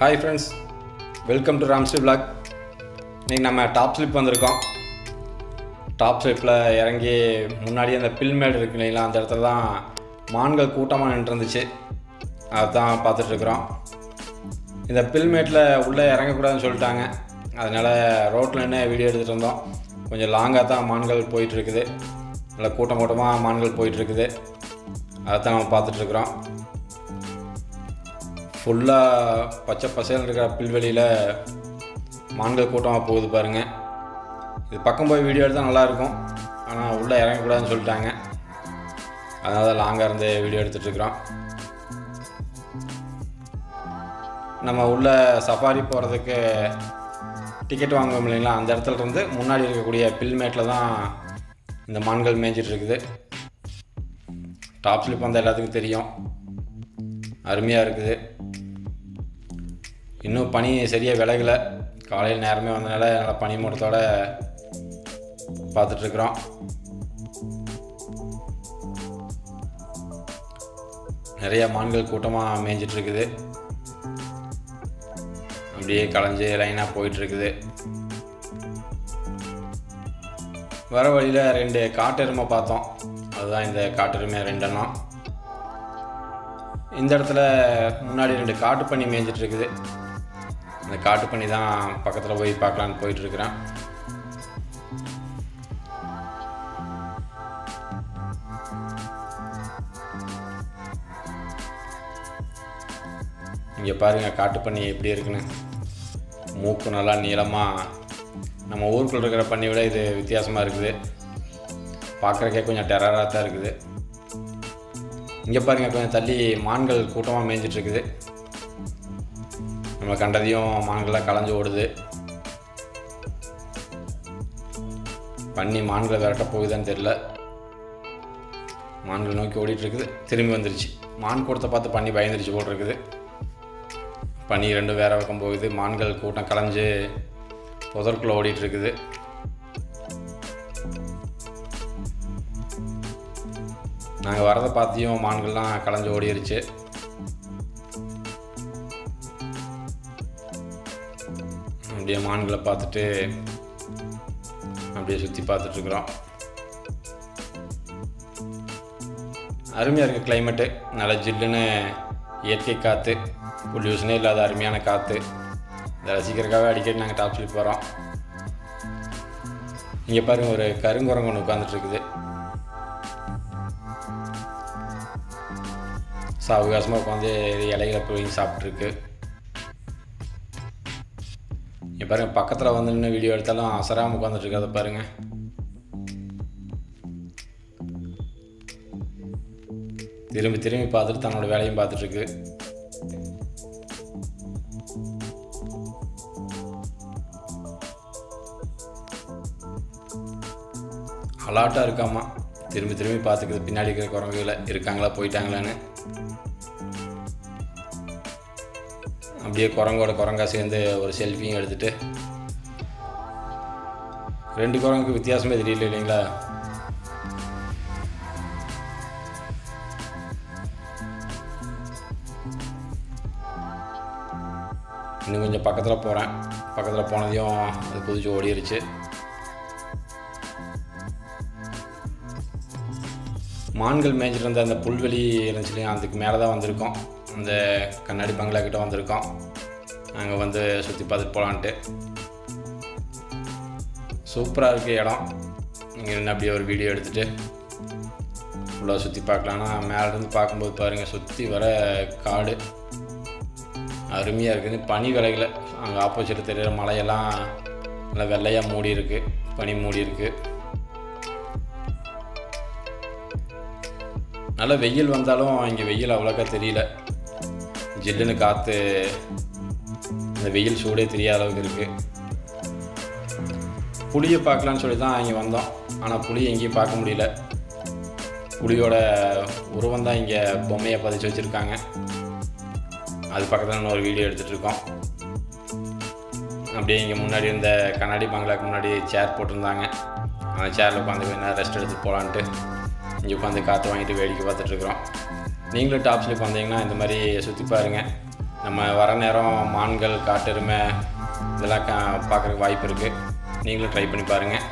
Hi friends welcome to Ramsri blog இன்றைக்கி நம்ம top slip வந்திருக்கோம். டாப் ஸ்லிப்பில் இறங்கி முன்னாடி அந்த பில்மேடு இருக்கு இல்லைங்களா அந்த இடத்துல தான் மான்கள் கூட்டமாக நின்றுருந்துச்சு. அதுதான் பார்த்துட்ருக்குறோம் இந்த பில்மேட்டில் உள்ளே இறங்கக்கூடாதுன்னு சொல்லிட்டாங்க. அதனால் ரோட்டில் என்ன வீடியோ எடுத்துகிட்டு இருந்தோம் கொஞ்சம் லாங்காக தான் மான்கள் போயிட்டுருக்குது நல்லா கூட்டம் கூட்டமாக மான்கள் போயிட்டுருக்குது அதை தான் நம்ம பார்த்துட்ருக்குறோம் ஃபுல்லாக பச்சை பசையில் இருக்கிற புல்வெளியில் மான்கள் கூட்டமாக போகுது பாருங்கள் இது பக்கம் போய் வீடியோ எடுத்தால் நல்லாயிருக்கும். ஆனால் உள்ளே இறங்கக்கூடாதுன்னு சொல்லிட்டாங்க. அதனால தான் லாங்காக இருந்து வீடியோ எடுத்துகிட்ருக்குறோம் நம்ம உள்ள சஃபாரி போகிறதுக்கு டிக்கெட் வாங்குவோம் இல்லைங்களா? அந்த இடத்துல இருந்து முன்னாடி இருக்கக்கூடிய பில்மேட்டில் தான் இந்த மான்கள் மேய்ஞ்சிட்ருக்குது டாப் ஸ்லிப் வந்தால் எல்லாத்துக்கும் தெரியும். அருமையாக இருக்குது. இன்னும் பனி சரியாக விலகலை. காலையில் நேரமே வந்தனால நல்லா பனி மூட்டத்தோட பார்த்துட்ருக்குறோம். நிறைய மான்கள் கூட்டமாக மேய்ஞ்சிட்ருக்குது. அப்படியே களைஞ்சு லைனாக போயிட்டுருக்குது வர வழியில் ரெண்டு காட்டெருமை பார்த்தோம். அதுதான் இந்த காட்டெருமை ரெண்டெண்ணம். இந்த இடத்துல முன்னாடி ரெண்டு காட்டு பண்ணி மேய்ஞ்சிட்ருக்குது. அந்த காட்டு பண்ணி தான் பக்கத்தில் போய் பார்க்கலான்னு போயிட்டு இருக்கிறேன் இங்கே பாருங்கள் காட்டு பண்ணி எப்படி இருக்குன்னு. மூக்கு நல்லா நீளமாக நம்ம ஊருக்குள்ள இருக்கிற பண்ணி விட இது வித்தியாசமாக இருக்குது. பார்க்குறக்கே கொஞ்சம் டெரராக தான் இருக்குது. இங்கே பாருங்க கொஞ்சம் தள்ளி மான்கள் கூட்டமாக மேய்ஞ்சிட்டு இருக்குது. நம்ம கண்டதையும் மான்களாக களைஞ்சு ஓடுது. பண்ணி மான்களை விரட்ட போகுதான்னு தெரில மான்கள் நோக்கி ஓடிட்டுருக்குது. திரும்பி வந்துருச்சு. மான் கூட்டத்தை பார்த்து பண்ணி பயந்துருச்சு போல் இருக்குது பனி ரெண்டும் வேற பக்கம் போகுது. மான்கள் கூட்டம் கலைஞ்சு புதற்குள்ளே ஓடிட்டுருக்குது. நாங்கள் வரதை பார்த்தியும் மான்கள்லாம் கலைஞ்சு ஓடிடுச்சு அப்படியே மான்களை பார்த்துட்டு அப்படியே சுற்றி பார்த்துட்ருக்குறோம் அருமையாக இருக்குது கிளைமேட்டு நல்ல ஜில்லுன்னு இயற்கை காற்று பொல்யூஷனே இல்லாத அருமையான காற்று இதை ரசிக்கிறதுக்காக அடிக்கடி நாங்கள் டாப் ஸ்லிப் வரோம் இங்கே பாருங்கள் ஒரு கருங்குரங்கு ஒன்று உட்காந்துட்ருக்குது சாவகாசமாக உட்காந்து இலைகளை போய் சாப்பிட்ருக்கு இங்கே பாருங்கள் பக்கத்தில் வந்து நின்று வீடியோ எடுத்தாலும் அசராமல் உட்காந்துட்டு பாருங்கள் திரும்பி திரும்பி பார்த்துட்டு தன்னோட வேலையும் பார்த்துட்ருக்கு அலாட்டாக இருக்காமா? திரும்பி திரும்பி பார்த்துக்குது. பின்னாடி இருக்கிற குரங்குகளை இருக்காங்களா? போயிட்டாங்களான்னு. அப்படியே குரங்கோட குரங்கா சேர்ந்து ஒரு செல்ஃபியும் எடுத்துட்டு ரெண்டு குரங்குக்கு வித்தியாசமே தெரியல இல்லைங்களா? இன்னும் கொஞ்சம் பக்கத்தில் போகிறேன் பக்கத்தில் போனதையும் அது குதிச்சு ஓடிருச்சு. மான்கள் மேய்ஞ்சிட்டு இருந்த அந்த புல்வெளி இருந்துச்சு இல்லையா அதுக்கு மேலே தான் வந்திருக்கோம். அந்த கண்ணாடி பங்களா கிட்ட வந்திருக்கோம். அங்கே வந்து சுற்றி பார்த்துட்டு போகலான்ட்டு சூப்பராக இருக்குது இடம். இங்கே நின்று அப்படியே ஒரு வீடியோ எடுத்துகிட்டு ஃபுல்லாக சுற்றி பார்க்கலான்னா மேலேருந்து பார்க்கும்போது பாருங்கள் சுற்றி வர காடு அருமையாக இருக்குது பனி விலைகளை அங்கே ஆப்போசிட்டில் தெரிகிற மலையெல்லாம் நல்லா வெள்ளையாக மூடி இருக்குது பனி மூடி இருக்குது நல்ல வெயில் வந்தாலும் இங்கே வெயில் அவ்வளோக்கா தெரியல. ஜில்லுன்னு காற்று அந்த வெயில் சூடே தெரியாத அளவுக்கு இருக்குது புளியை பார்க்கலான்னு சொல்லி தான் இங்கே வந்தோம். ஆனால் புளி எங்கேயும் பார்க்க முடியல. புளியோட உருவம் தான் இங்கே பொம்மையை பதிச்சு வச்சுருக்காங்க. அது பக்கத்தில் இன்னொரு ஒரு வீடியோ எடுத்துகிட்ருக்கோம் அப்படியே இங்கே முன்னாடி இருந்த கண்ணாடி பங்களாக்கு முன்னாடி சேர் போட்டிருந்தாங்க. அந்த சேரில் உட்காந்து வேணா ரெஸ்ட் எடுத்து போகலான்ட்டு இங்கே உட்காந்து காற்று வாங்கிட்டு வேடிக்கை பார்த்துட்ருக்குறோம் நீங்களும் டாப் ஸ்லிப் வந்தீங்கன்னா இந்த மாதிரி சுற்றி பாருங்கள் நம்ம வர நேரம் மான்கள் காட்டெருமை இதெல்லாம் கா பார்க்குறக்கு வாய்ப்பு இருக்குது நீங்களும் ட்ரை பண்ணி பாருங்கள்